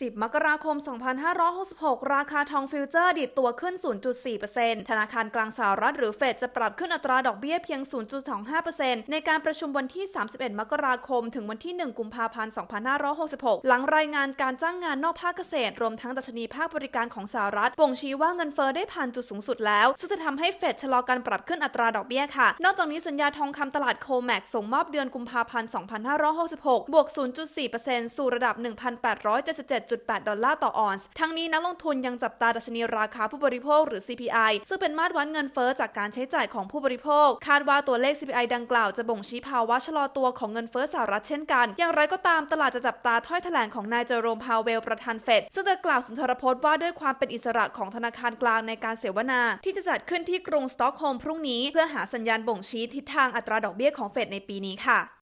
10 มกราคม 2566 ราคาทองฟิวเจอร์ดีดตัวขึ้น 0.4%ธนาคารกลางสหรัฐหรือเฟดจะปรับขึ้นอัตราดอกเบี้ยเพียง 0.25%ในการประชุมวันที่ 31 มกราคม ถึงวันที่ 1 กุมภาพันธ์ 2566 หลังรายงานการจ้างงานนอกภาคเกษตร รวมทั้งดัชนีภาคบริการของสหรัฐบ่งชี้ว่าเงินเฟ้อได้ผ่านจุดสูงสุดแล้ว ซึ่งจะทำให้เฟดชะลอการปรับขึ้นอัตราดอกเบี้ยค่ะ นอกจากนี้สัญญาทองคำตลาดโคแม็กส่งมอบเดือนกุมภาพันธ์ 2566 บวก 0.4%สู่ระดับ7.8ดอลลาร์ต่อออนซ์ ทั้งนี้นักลงทุนยังจับตาดัชนีราคาผู้บริโภคหรือ CPI ซึ่งเป็นมาตรวัดเงินเฟ้อจากการใช้จ่ายของผู้บริโภค คาดว่าตัวเลข CPI ดังกล่าวจะบ่งชี้ภาวะชะลอตัวของเงินเฟ้อสหรัฐเช่นกัน อย่างไรก็ตามตลาดจะจับตาถ้อยแถลงของนายเจอโรมพาวเวลประธานเฟดซึ่งจะกล่าวสุนทรพจน์ว่าด้วยความเป็นอิสระของธนาคารกลางในการเสวนา ที่จะจัดขึ้นที่กรุงสต็อกโฮล์มพรุ่งนี้ เพื่อหาสัญญาณบ่งชี้ทิศทางอัตราดอกเบี้ยของเฟดในปีนี้ค่ะ